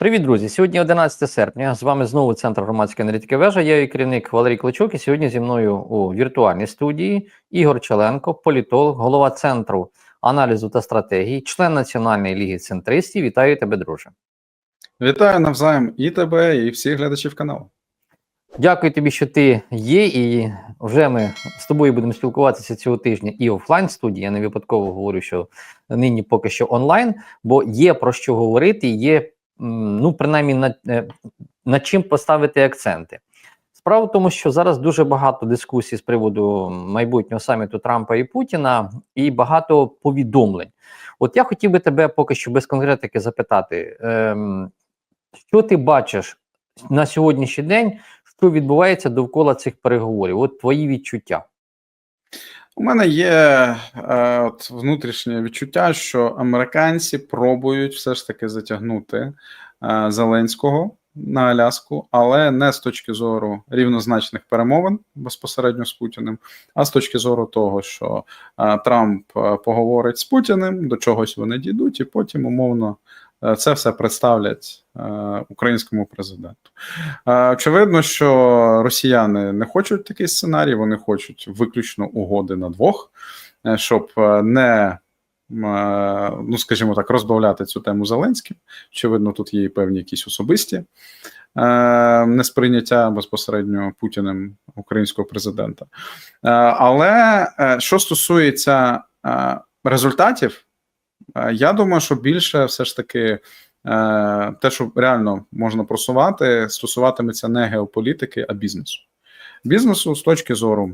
Привіт, друзі! Сьогодні 11 серпня. З вами знову центр громадської аналітики вежа. Я її керівник Валерій Клочук. І сьогодні зі мною у віртуальній студії Ігор Челенко, політолог, голова центру аналізу та стратегії, член Національної ліги центристів. Вітаю тебе, друже. Вітаю навзаєм і тебе, і всіх глядачів каналу. Дякую тобі, що ти є, і вже ми з тобою будемо спілкуватися цього тижня і офлайн студії. Я не випадково говорю, що нині поки що онлайн, бо є про що говорити, є ну принаймні над, е, над чим поставити акценти. Справа в тому, що зараз дуже багато дискусій з приводу майбутнього саміту Трампа і Путіна, і багато повідомлень. От я хотів би тебе поки що без конкретики запитати, ем, що ти бачиш на сьогоднішній день, що відбувається довкола цих переговорів? От твої відчуття. У мене є е, от внутрішнє відчуття, що американці пробують все ж таки затягнути е, Зеленського на Аляску, але не з точки зору рівнозначних перемовин безпосередньо з Путіним, а з точки зору того, що е, Трамп е, поговорить з Путіним, до чогось вони дійдуть, і потім умовно. Е, Це все представлять е, українському президенту. Е, Очевидно, що росіяни не хочуть такий сценарій, вони хочуть виключно угоди на двох, щоб не, ну скажімо так, розбавляти цю тему Зеленським. Очевидно, тут є певні якісь особисті несприйняття безпосередньо Путіним українського президента. Але що стосується результатів, я думаю, що більше все ж таки. Е, те, що реально можна просувати, стосуватиметься не геополітики, а бізнесу. Бізнесу з точки зору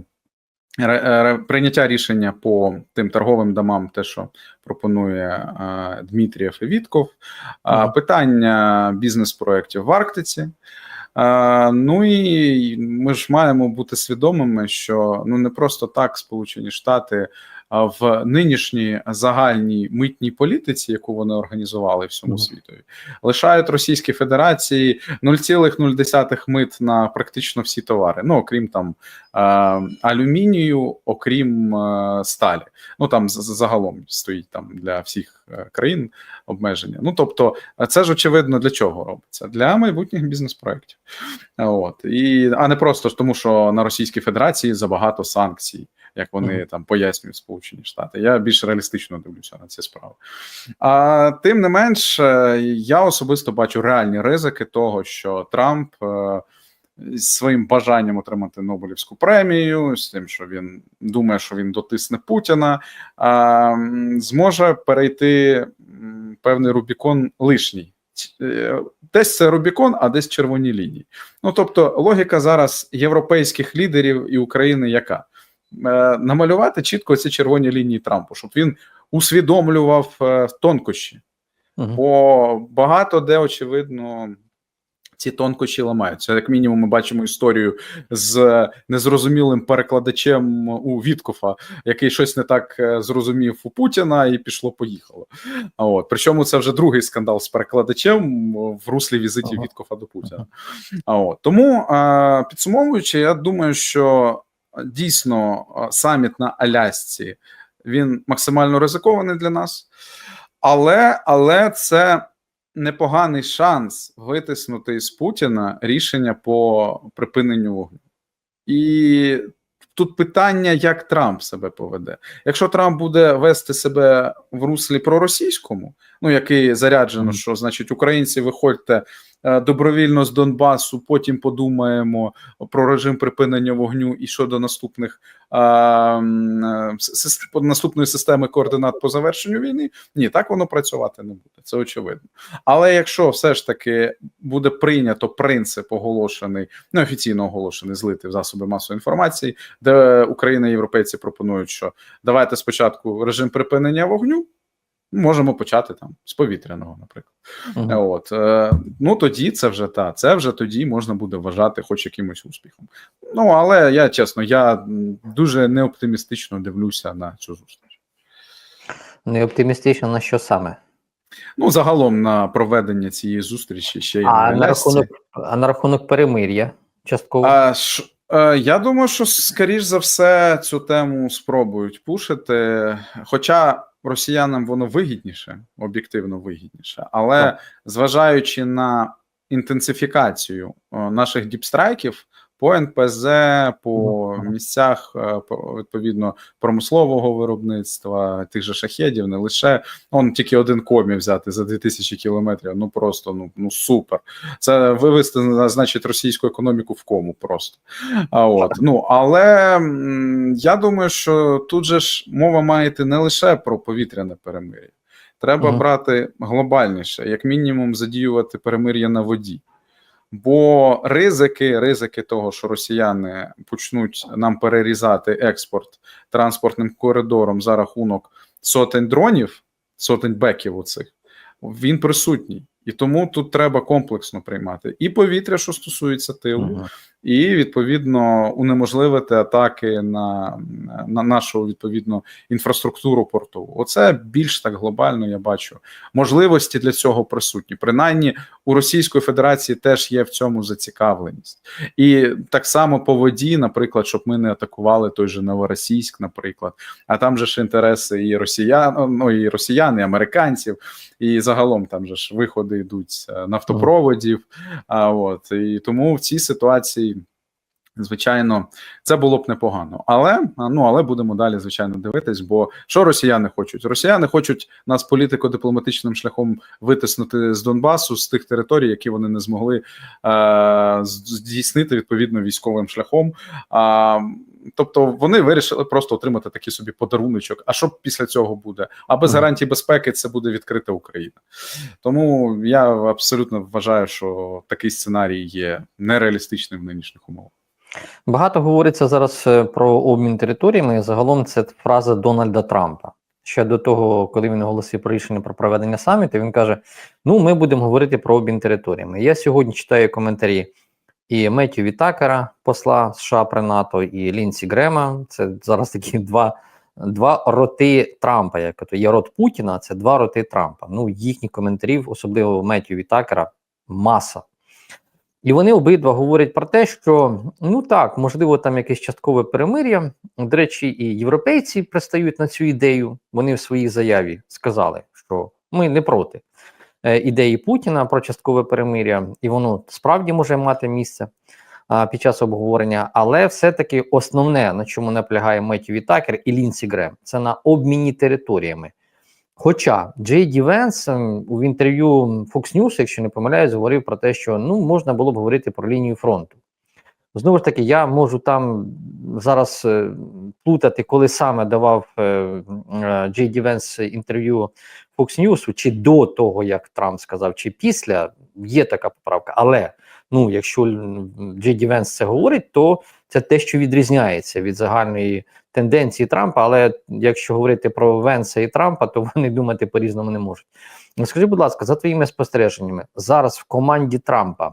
ре- прийняття рішення по тим торговим домам, те, що пропонує е, Дмитрієв і Вітков, а, Мгм. питання бізнес-проєктів в Арктиці. Е, Ну і ми ж маємо бути свідомими, що ну не просто так Сполучені Штати в нинішній загальній митній політиці, яку вони організували всьому Мгм. світові, лишають Російській Федерації 0,0 мит на практично всі товари. Ну окрім там алюмінію, окрім сталі. Ну там загалом стоїть там для всіх е, країн обмеження. Ну тобто, це ж очевидно для чого робиться? Для майбутніх бізнес-проєктів. От і а не просто тому, що на Російській Федерації забагато санкцій, як вони там пояснюють Сполучені Штати. Я більш реалістично дивлюся на ці справи. А тим не менш, е, я особисто бачу реальні ризики того, що Трамп. е, Своїм бажанням отримати Нобелівську премію, з тим, що він думає, що він дотисне Путіна, зможе перейти певний Рубікон лишній. Е, Десь це Рубікон, а десь червоні лінії. Ну тобто, логіка зараз європейських лідерів і України яка? Е, Намалювати чітко ці червоні лінії Трампу, щоб він усвідомлював е, тонкощі. Мгм. Бо багато де очевидно. Ці тонкощі ламаються. Як мінімум, ми бачимо історію з незрозумілим перекладачем у Віткофа, який щось не так е, зрозумів у Путіна, і пішло поїхало. А от причому це вже другий скандал з перекладачем в руслі візитів Ага. Віткофа до Путіна. А от тому підсумовуючи, я думаю, що дійсно саміт на Алясці він максимально ризикований для нас, але, але це непоганий шанс витиснути із Путіна рішення по припиненню вогню. І тут питання, як Трамп себе поведе. Якщо Трамп буде вести себе в руслі проросійському, ну який заряджено, що значить українці, виходьте добровільно з Донбасу, потім подумаємо про режим припинення вогню і щодо наступних е, е, наступної системи координат по завершенню війни. Ні, так воно працювати не буде. Це очевидно. Але якщо все ж таки буде прийнято принцип оголошений, неофіційно оголошений, злитий в засоби масової інформації, де Україна і європейці пропонують, що давайте спочатку режим припинення вогню. Можемо почати там з повітряного, наприклад. Мгм. От е, ну тоді це вже та це вже тоді можна буде вважати хоч якимось успіхом. Ну але я чесно, я дуже неоптимістично дивлюся на цю зустріч. Не оптимістично на що саме? Ну загалом на проведення цієї зустрічі ще й А на на рахунок, а на рахунок перемир'я частково. А, ш, е, я думаю, що скоріш за все цю тему спробують пушити. Хоча росіянам воно вигідніше, об'єктивно вигідніше, але Так. зважаючи на інтенсифікацію наших діпстрайків по НПЗ, по місцях е, по- відповідно промислового виробництва, тих же шахедів, не лише он тільки один комі взяти за 2000 кілометрів. Ну просто ну, ну супер. Це вивести значить російську економіку в кому просто. А от ну але я думаю, що тут же ж мова має йти не лише про повітряне перемир'я. Треба Мгм. брати глобальніше, як мінімум, задіювати перемир'я на воді. Бо ризики, ризики того, що росіяни почнуть нам перерізати експорт транспортним коридором за рахунок сотень дронів, сотень беків оцих, він присутній. І тому тут треба комплексно приймати і повітря, що стосується тилу, Мгм. І відповідно унеможливити атаки на, на нашу відповідно інфраструктуру портову. Оце більш так глобально. Я бачу можливості для цього присутні. Принаймні у Російської Федерації теж є в цьому зацікавленість, і так само по воді, наприклад, щоб ми не атакували той же Новоросійськ, наприклад. А там же ж інтереси і росіян, ну і росіян, і американців, і загалом там же ж виходи йдуть е, нафтопроводів. А от і тому в цій ситуації. Звичайно, це було б непогано, але ну але будемо далі, звичайно, дивитись. Бо що росіяни хочуть? Росіяни хочуть нас політико-дипломатичним шляхом витиснути з Донбасу з тих територій, які вони не змогли е- здійснити відповідно військовим шляхом. А, Тобто вони вирішили просто отримати такий собі подаруночок. А що після цього буде? А без гарантій безпеки це буде відкрита Україна. Тому я абсолютно вважаю, що такий сценарій є нереалістичним в нинішніх умовах. Багато говориться зараз е, про обмін територіями. Загалом це фраза Дональда Трампа. Ще до того, коли він оголосив про рішення про проведення саміту, він каже: Ну, ми будемо говорити про обмін територіями. Я сьогодні читаю коментарі і Меттю Вітакера, посла США при НАТО, і Лінсі Грема. Це зараз такі два, два роти Трампа. Як то є рот Путіна, це два роти Трампа. Ну, їхніх коментарів, особливо Меттю Вітакера, маса. І вони обидва говорять про те, що ну так, можливо, там якесь часткове перемир'я. До речі, і європейці пристають на цю ідею. Вони в своїй заяві сказали, що ми не проти е, ідеї Путіна про часткове перемир'я, і воно справді може мати місце а, під час обговорення. Але все-таки основне, на чому наполягає Меттю Вітакер і Лінсі Грем, це на обміні територіями. Хоча Джей Ді Венс ем, інтерв'ю Fox News, якщо не помиляюсь, говорив про те, що ну можна було б говорити про лінію фронту. Знову ж таки, я можу там зараз е, плутати, коли саме давав е, е, Джей Ді Венс інтерв'ю Fox News, чи до того, як Трамп сказав, чи після є така поправка. Але ну, якщо Джей Ді Венс це говорить, то це те, що відрізняється від загальної тенденції Трампа. Але якщо говорити про Венса і Трампа, то вони думати по-різному не можуть. Скажи, будь ласка, за твоїми спостереженнями, зараз в команді Трампа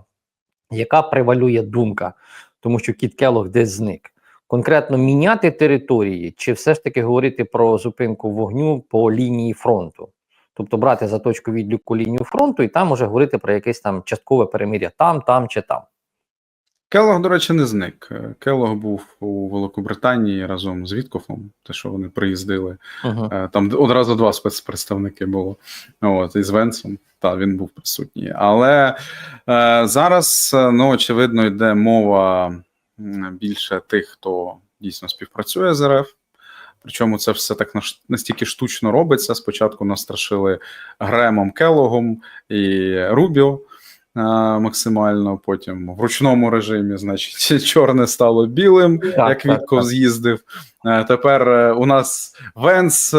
яка превалює думка, тому що Кіт Келлог десь зник. Конкретно міняти території, чи все ж таки говорити про зупинку вогню по лінії фронту, тобто брати за точку відліку лінію фронту, і там уже говорити про якесь там часткове перемир'я там, там чи там. Келлог, до речі, не зник. Келлог був у Великобританії разом з Віткофом, те, що вони приїздили. Угу. Е, Там одразу два спецпредставники було. От, і з Венсом, та він був присутній. Але е, зараз, е, ну, очевидно, йде мова більше тих, хто дійсно співпрацює з РФ. Причому це все так настільки штучно робиться. Спочатку нас страшили Гремом Келлогом і Рубіо. е, Максимально потім в ручному режимі, значить, чорне стало білим, Так, як Вітков так. з'їздив. Е, Тепер е, у нас Венс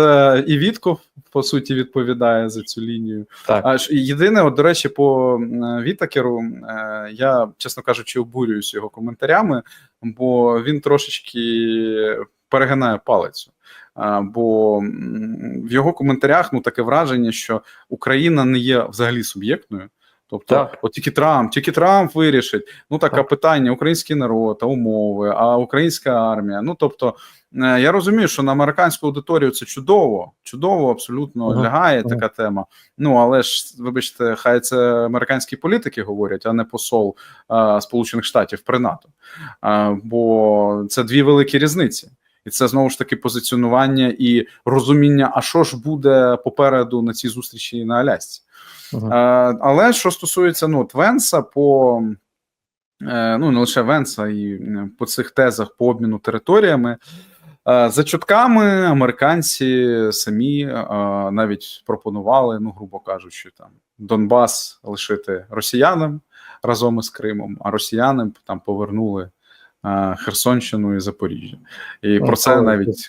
і Вітков по суті відповідає за цю лінію. Так. А єдине, от, до речі, по Вітакеру, я, чесно кажучи, обурююсь його коментарями, бо він трошечки перегинає палицю. Бо в його коментарях ну таке враження, що Україна не є взагалі суб'єктною. Тобто, Так. от тільки Трамп, тільки Трамп вирішить. Ну таке Так. питання: український народ, а умови, а українська армія. Ну тобто, е, я розумію, що на американську аудиторію це чудово, чудово, абсолютно Ага, лягає ага. така тема. Ну але ж, вибачте, хай це американські політики говорять, а не посол а, Сполучених Штатів при НАТО. А, бо це дві великі різниці. І це знову ж таки позиціонування і розуміння, а що ж буде попереду на цій зустрічі на Алясці. Мгм. Е, але що стосується ну, от Венса, по е, ну не лише Венса, і по цих тезах по обміну територіями. е, За чутками американці самі е, навіть пропонували, ну грубо кажучи, там Донбас лишити росіянам разом із Кримом, а росіянам там повернули Херсонщину і Запоріжжя. І про це Але, навіть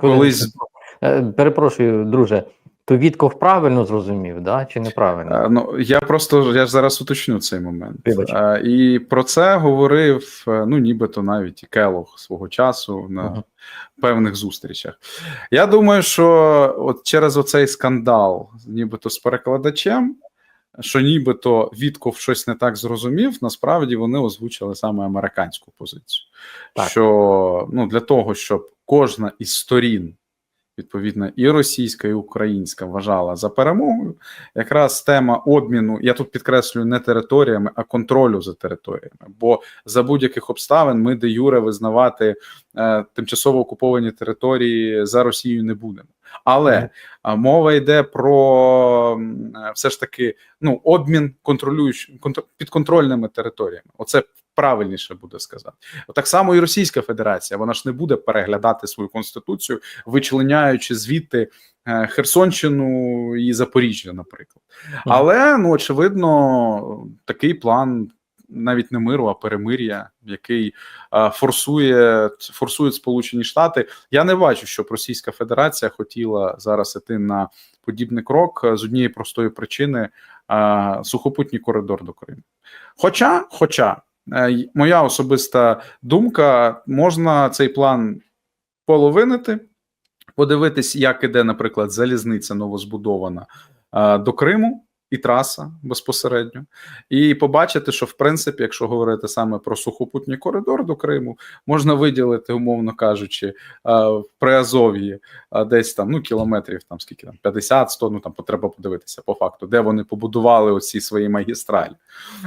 колись- Е, перепрошую, друже. То Вітков правильно зрозумів, да? чи неправильно? Е, Ну я просто я ж зараз уточню цей момент. Вибач. Е, І про це говорив ну, нібито навіть і Келох свого часу на Ага. певних зустрічах. Я думаю, що от через оцей скандал, нібито з перекладачем, що нібито Вітков щось не так зрозумів, насправді вони озвучили саме американську позицію. Так. Що ну, для того, щоб кожна із сторін. Відповідно, і російська, і українська вважала за перемогою. Якраз тема обміну, я тут підкреслюю не територіями, а контролю за територіями. Бо за будь-яких обставин ми де юре визнавати е, тимчасово окуповані території за Росією не будемо. Але а, мова йде про е, все ж таки ну, обмін контролюючи контр, підконтрольними територіями. Оце правильніше буде сказати. Так само і Російська Федерація, вона ж не буде переглядати свою конституцію, вичленяючи звідти е, Херсонщину і Запоріжжя, наприклад. Але ну очевидно, такий план навіть не миру, а перемир'я, який е, форсує форсують Сполучені Штати. Я не бачу, щоб Російська Федерація хотіла зараз іти на подібний крок е, з однієї простої причини е, сухопутній коридор до Криму. Хоча, хоча моя особиста думка, можна цей план половинити, подивитись, як іде, наприклад, залізниця новозбудована е, до Криму. І траса безпосередньо, і побачити, що в принципі, якщо говорити саме про сухопутній коридор до Криму, можна виділити, умовно кажучи, е, в Приазов'ї е, десь там ну кілометрів, там скільки там 50-100, ну там потреба подивитися по факту, де вони побудували оці свої магістралі,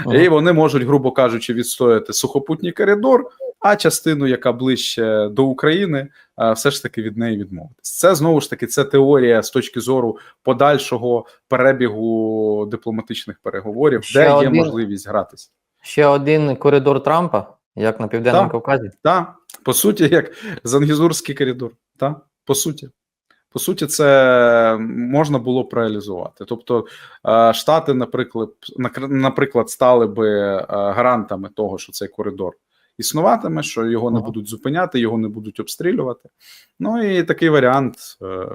Ага. і вони можуть, грубо кажучи, відстояти сухопутній коридор, а частину, яка ближче до України, е, все ж таки від неї відмовитись. Це знову ж таки це теорія з точки зору подальшого перебігу дипломатичних переговорів, Ще де є можливість гратися. Ще один коридор Трампа, як на Південному Так. Кавказі. Так, по суті, як Зангізурський коридор. Так, по суті. По суті, це можна було б реалізувати. Тобто, е, Штати, наприклад, наприклад, стали би е, гарантами того, що цей коридор існуватиме, що його не будуть зупиняти, його не будуть обстрілювати. Ну і такий варіант е,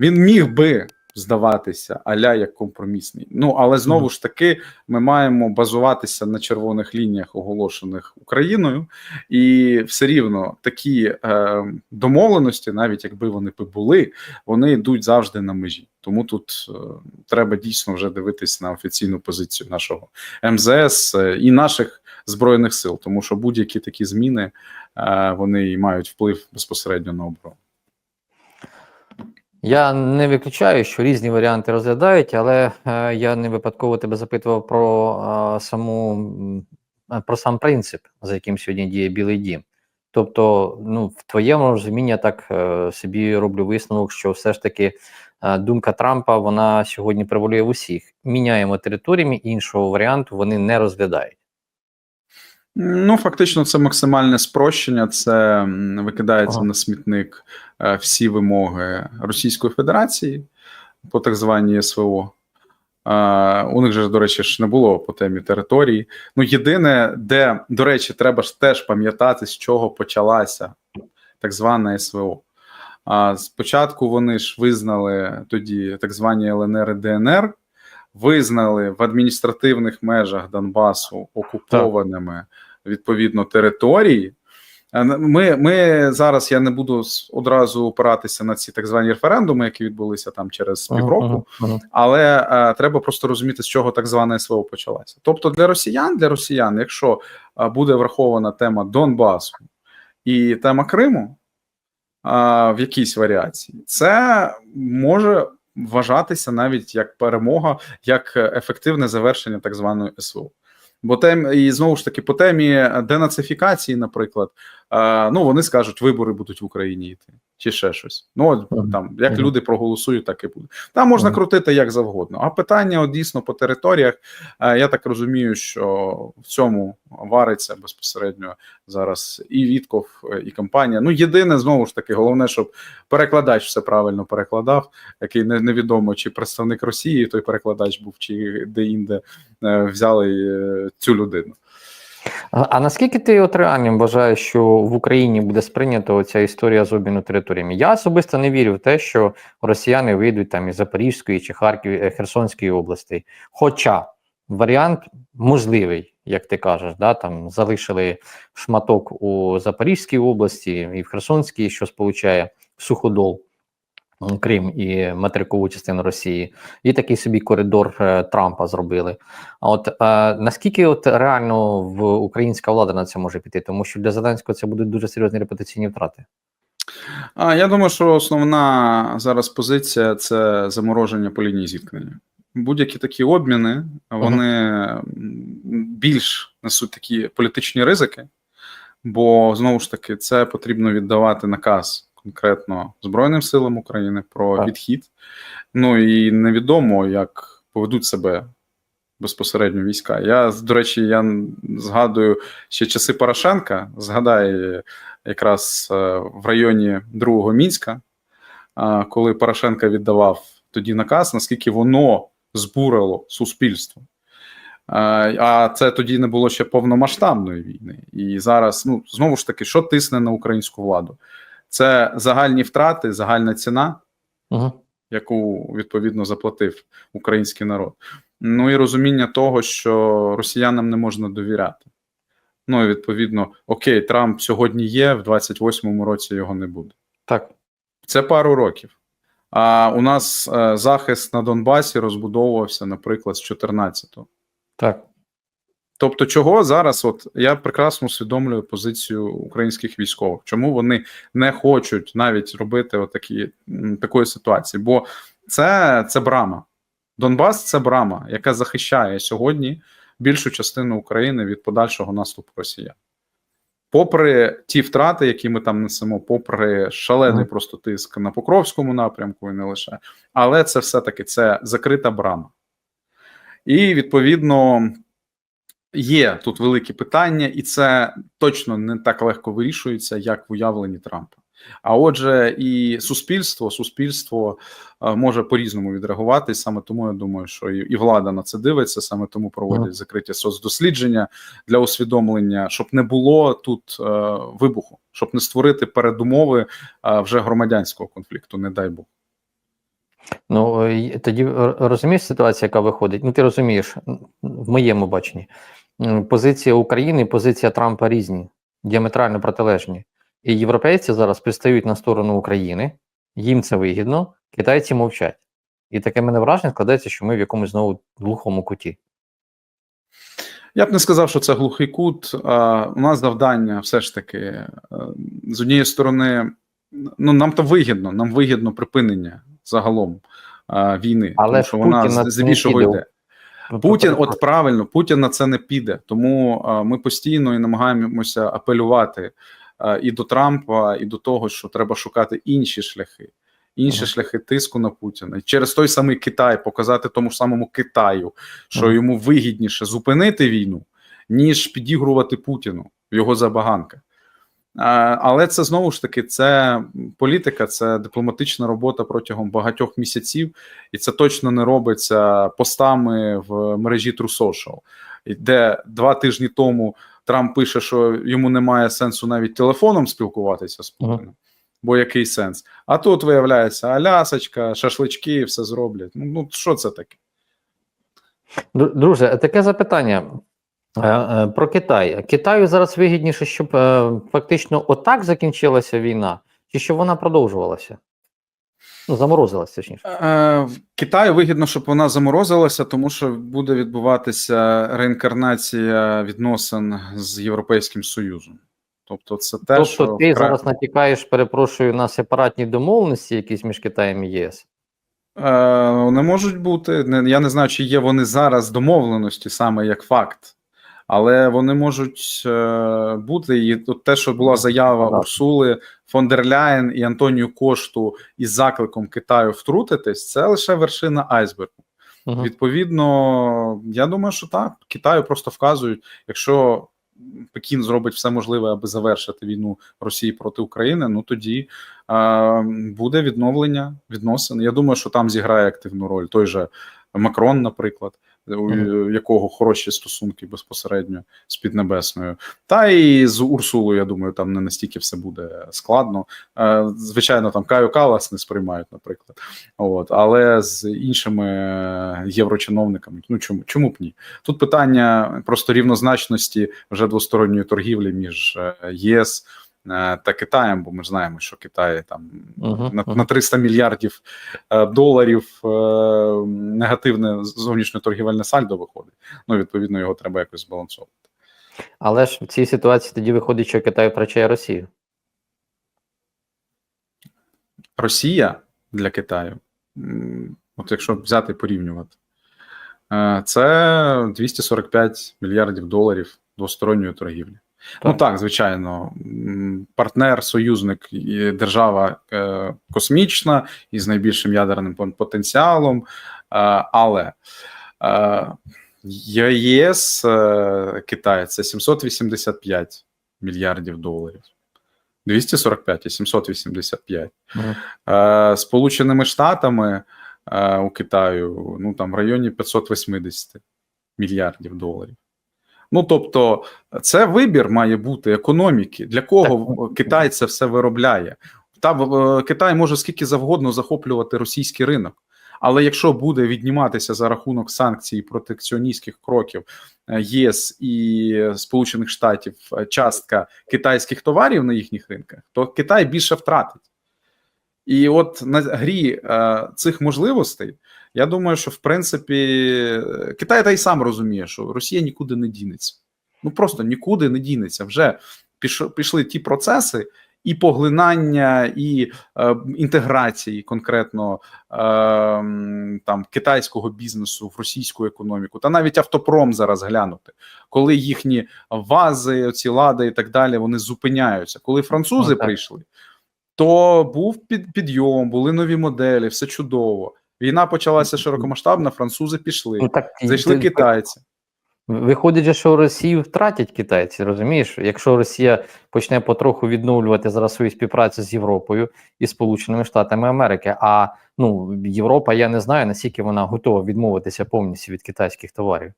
він міг би здаватися аля як компромісний. Ну але знову ж таки, ми маємо базуватися на червоних лініях, оголошених Україною, і все рівно такі е, домовленості, навіть якби вони би були, вони йдуть завжди на межі. Тому тут е, треба дійсно вже дивитись на офіційну позицію нашого МЗС е, і наших збройних сил, тому що будь-які такі зміни е, вони мають вплив безпосередньо на оборону. Я не виключаю, що різні варіанти розглядають, але е, я не випадково тебе запитував про е, саму е, про сам принцип, за яким сьогодні діє Білий Дім. Тобто, ну, в твоєму розумінні я так собі роблю висновок, що все ж таки думка Трампа вона сьогодні превалює в усіх. Міняємо територіями, іншого варіанту вони не розглядають. Ну, фактично, це максимальне спрощення. Це викидається Ага. на смітник е, всі вимоги Російської Федерації по так званій СВО. Е, у них же, до речі, ж не було по темі території. Ну, єдине, де, до речі, треба ж теж пам'ятати, з чого почалася так звана СВО. А спочатку вони ж визнали тоді так звані ЛНР і ДНР, визнали в адміністративних межах Донбасу окупованими відповідно території. Е, Ми, ми зараз я не буду одразу опиратися на ці так звані референдуми, які відбулися там через півроку. Ага, ага. Але е, треба просто розуміти, з чого так зване СВО почалася. Тобто для росіян, для росіян, якщо е, буде врахована тема Донбасу і тема Криму е, в якійсь варіації, це може вважатися навіть як перемога, як ефективне завершення так званої СВО. Бо тем і знову ж таки по темі денацифікації, наприклад, ну вони скажуть, вибори будуть в Україні йти. Чи ще щось. Ну, от там, як люди проголосують, так і буде. Там можна крутити як завгодно. А питання, от, дійсно, по територіях, е, я так розумію, що в цьому вариться безпосередньо зараз і Вітков, е, і компанія. Ну, єдине, знову ж таки, головне, щоб перекладач все правильно перекладав, який не, невідомо, чи представник Росії той перекладач був, чи де-інде е, взяли е, цю людину. А, наскільки ти от реально вважаєш, що в Україні буде сприйнята оця історія з обміну територіями? Я особисто не вірю в те, що росіяни вийдуть там із Запорізької чи Харків, е, Херсонської областей. Хоча варіант можливий, як ти кажеш, да, там залишили шматок у Запорізькій області і в Херсонській, що сполучає суходол. М, Крим і материкову частину Росії, і такий собі коридор е, Трампа зробили. А от е, наскільки от реально в українська влада на це може піти? Тому що для Зеленського це будуть дуже серйозні репутаційні втрати. А я думаю, що основна зараз позиція це замороження по лінії зіткнення. Будь-які такі обміни вони м, більш несуть такі політичні ризики, бо знову ж таки це потрібно віддавати наказ конкретно Збройним силам України про Так. відхід. Ну і невідомо, як поведуть себе безпосередньо війська. Я, до речі, я згадую ще часи Порошенка, згадай якраз е, в районі другого Мінська, коли Порошенко віддавав тоді наказ, наскільки воно збурило суспільство. А це тоді не було ще повномасштабної війни. І зараз, ну знову ж таки, що тисне на українську владу? Це загальні втрати, загальна ціна, Угу. яку відповідно заплатив український народ. Ну і розуміння того, що росіянам не можна довіряти. Ну і відповідно, окей, Трамп сьогодні є, в 28-му році його не буде. Так. Це пару років. А у нас е, захист на Донбасі розбудовувався, наприклад, з 14-го. Так. Тобто, чого зараз, от я прекрасно усвідомлюю позицію українських військових, чому вони не хочуть навіть робити отакі такої ситуації, бо це, це брама. Донбас це брама, яка захищає сьогодні більшу частину України від подальшого наступу Росіян. Попри ті втрати, які ми там несемо, попри шалений просто тиск на Покровському напрямку і не лише, але це все-таки це закрита брама. І відповідно є тут великі питання, і це точно не так легко вирішується, як в уявленні Трампа. А отже, і суспільство, суспільство е, може по-різному відреагувати. Саме тому я думаю, що і, влада на це дивиться, саме тому проводять закриті соцдослідження для усвідомлення, щоб не було тут е, вибуху, щоб не створити передумови е, вже громадянського конфлікту, не дай Бог. Ну тоді розумієш ситуація, яка виходить. Ну ти розумієш, в моєму баченні. Позиція України і позиція Трампа різні, діаметрально протилежні. І європейці зараз пристають на сторону України, їм це вигідно, китайці мовчать. І таке мене враження складається, що ми в якомусь знову глухому куті. Я б не сказав, що це глухий кут. А, У нас завдання все ж таки е, з однієї сторони, ну нам то вигідно, нам вигідно припинення загалом а, війни, Але тому що вона здебільшого йде. Путін, от правильно, Путін на це не піде. Тому а, ми постійно і намагаємося апелювати а, і до Трампа, і до того, що треба шукати інші шляхи, інші Ага. шляхи тиску на Путіна. І через той самий Китай показати тому ж самому Китаю, що Ага. йому вигідніше зупинити війну, ніж підігрувати Путіну в його забаганках. А, Але це знову ж таки це політика, це дипломатична робота протягом багатьох місяців, і це точно не робиться постами в мережі True Social, де два тижні тому Трамп пише, що йому немає сенсу навіть телефоном спілкуватися з. Путіним. Бо який сенс? А тут виявляється алясочка, шашлички, все зроблять. Ну, ну що це таке? Друже, таке запитання е, е, про Китай. Китаю зараз вигідніше, щоб е, фактично отак закінчилася війна, чи щоб вона продовжувалася? Ну, заморозилася, точніше. Е, в Китаю вигідно, щоб вона заморозилася, тому що буде відбуватися реінкарнація відносин з Європейським Союзом. Тобто, це те, тобто що ти вкра- зараз натякаєш, перепрошую, на сепаратні домовленості, якісь між Китаєм і ЄС. Е, не можуть бути. Я не знаю, чи є вони зараз домовленості саме як факт. Але вони можуть е, бути. І тут те, що була заява Так. Урсули фон дер Ляєн і Антонію Кошту із закликом Китаю втрутитись, це лише вершина айсбергу. Мгм. Відповідно, я думаю, що так. Китаю просто вказують, якщо Пекін зробить все можливе, аби завершити війну Росії проти України, ну тоді е, буде відновлення відносин. Я думаю, що там зіграє активну роль той же Макрон, наприклад, у якого хороші стосунки безпосередньо з Піднебесною. Та і з Урсулою, я думаю, там не настільки все буде складно. Е, Звичайно, там Каю Калас не сприймають, наприклад. От, але з іншими єврочиновниками, ну чому чому б ні? Тут питання просто рівнозначності вже двосторонньої торгівлі між е, єС та Китаєм, бо ми ж знаємо, що Китай там Мгм, на, на 300 мільярдів е, доларів е, негативне зовнішнє торгівельне сальдо виходить. Ну, відповідно, його треба якось збалансовувати. Але ж в цій ситуації тоді виходить, що Китай втрачає Росію. Росія для Китаю, от якщо взяти і порівнювати, е, це 245 мільярдів доларів двосторонньої торгівлі. Ну так, звичайно, партнер, союзник і держава е, космічна із найбільшим ядерним потенціалом, е, але е, ЄС е, Китай це 785 мільярдів доларів. 245 і 785. Мгм. Е, Сполученими Штатами е, у Китаю ну там в районі 580 мільярдів доларів. Ну тобто, це вибір має бути економіки. Для кого Так. Китай це все виробляє? Та е, Китай може скільки завгодно захоплювати російський ринок. Але якщо буде відніматися за рахунок санкцій протекціоністських кроків е, ЄС і Сполучених Штатів е, частка китайських товарів на їхніх ринках, то Китай більше втратить. І от на грі е, цих можливостей, я думаю, що в принципі Китай та й сам розуміє, що Росія нікуди не дінеться. Ну просто нікуди не дінеться. Вже піш, пішли ті процеси і поглинання, і е, інтеграції конкретно е, там китайського бізнесу в російську економіку, та навіть автопром зараз глянути, коли їхні вази, оці лади і так далі, вони зупиняються. Коли французи Ну, прийшли, то був під, підйом, були нові моделі, все чудово. Війна почалася широкомасштабна, французи пішли, Ну, так, зайшли ти- китайці. Виходить, же, що Росію втратять китайці, розумієш? Якщо Росія почне потроху відновлювати зараз свою співпрацю з Європою і Сполученими Штатами Америки, а ну Європа, я не знаю, наскільки вона готова відмовитися повністю від китайських товарів.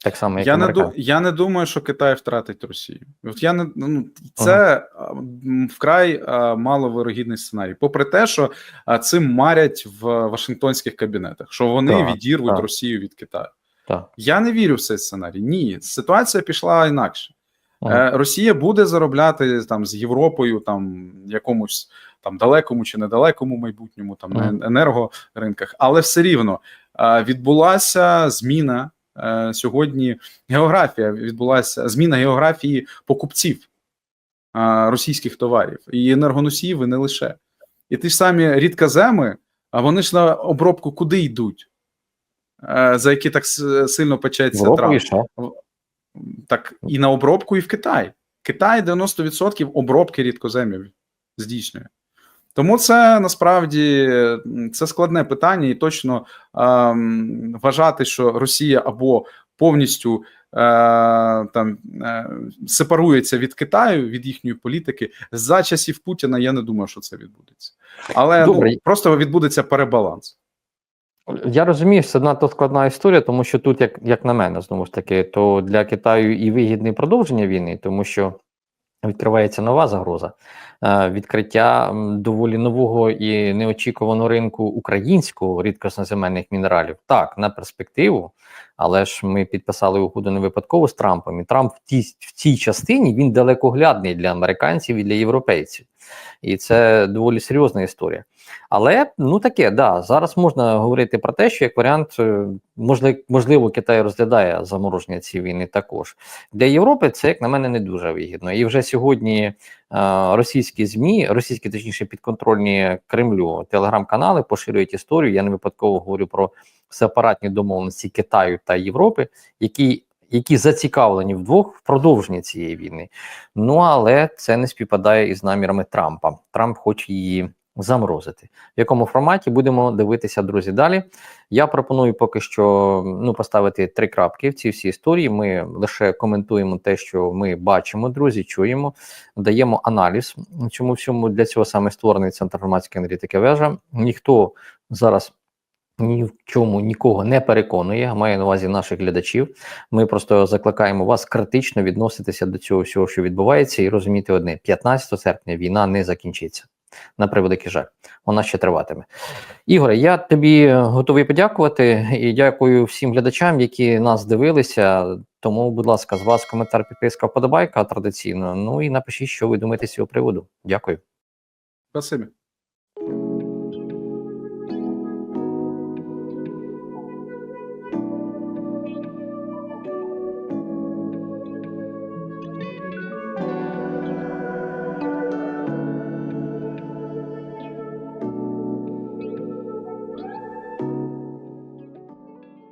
Так само, як Я не, ду, я не думаю, що Китай втратить Росію. От я не ну це а, м, вкрай а, маловирогідний сценарій. Попри те, що а, цим марять в Вашингтонських кабінетах, що вони Так, відірвуть так. Росію від Китаю. Так. Я не вірю в цей сценарій. Ні, ситуація пішла інакше. Ага. Е, Росія буде заробляти там з Європою, там якомусь там далекому чи недалекому майбутньому, там на енергоринках, але все рівно відбулася зміна сьогодні. Географія відбулася зміна географії покупців е, російських товарів і енергоносіїв, і не лише. І ті ж самі рідказеми, а вони ж на обробку куди йдуть? Е, За які так сильно печеться Трамп так і на обробку, і в Китай. Китай 90% обробки рідкоземів здійснює. Тому це насправді це складне питання, і точно ем, вважати, що Росія або повністю е, там е, сепарується від Китаю, від їхньої політики за часів Путіна. Я не думаю, що це відбудеться, але Добре. ну, просто відбудеться перебаланс. Я розумію, що це надто складна історія, тому що тут, як, як на мене, знову ж таки, то для Китаю і вигідне продовження війни, тому що відкривається нова загроза. Е, Відкриття доволі нового і неочікуваного ринку українського рідкосноземельних мінералів. Так, на перспективу, але ж ми підписали угоду не випадково з Трампом. І Трамп в тій, в цій частині він далекоглядний для американців і для європейців. І це доволі серйозна історія. Але ну таке, да, зараз можна говорити про те, що як варіант, е, можливо, Китай розглядає замороження цієї війни також. Для Європи це, як на мене, не дуже вигідно. І вже сьогодні е, російські ЗМІ, російські, точніше, підконтрольні Кремлю телеграм-канали поширюють історію. Я не випадково говорю про сепаратні домовленості Китаю та Європи, які які зацікавлені вдвох в продовженні цієї війни. Ну але це не співпадає із намірами Трампа. Трамп хоче її заморозити. В якому форматі будемо дивитися, друзі, далі. Я пропоную поки що ну поставити три крапки в цій всій історії. Ми лише коментуємо те, що ми бачимо, друзі, чуємо, даємо аналіз цьому всьому. Для цього саме створений центр громадської аналітики вежа. Ніхто зараз. Ні в чому нікого не переконує, маю на увазі наших глядачів. Ми просто закликаємо вас критично відноситися до цього всього, що відбувається, і розуміти одне: 15 серпня війна не закінчиться. На превеликий жаль, вона ще триватиме. Ігоре, я тобі готовий подякувати і дякую всім глядачам, які нас дивилися. Тому, будь ласка, з вас коментар, підписка, вподобайка традиційно. Ну і напишіть, що ви думаєте з цього приводу. Дякую. Спасибі.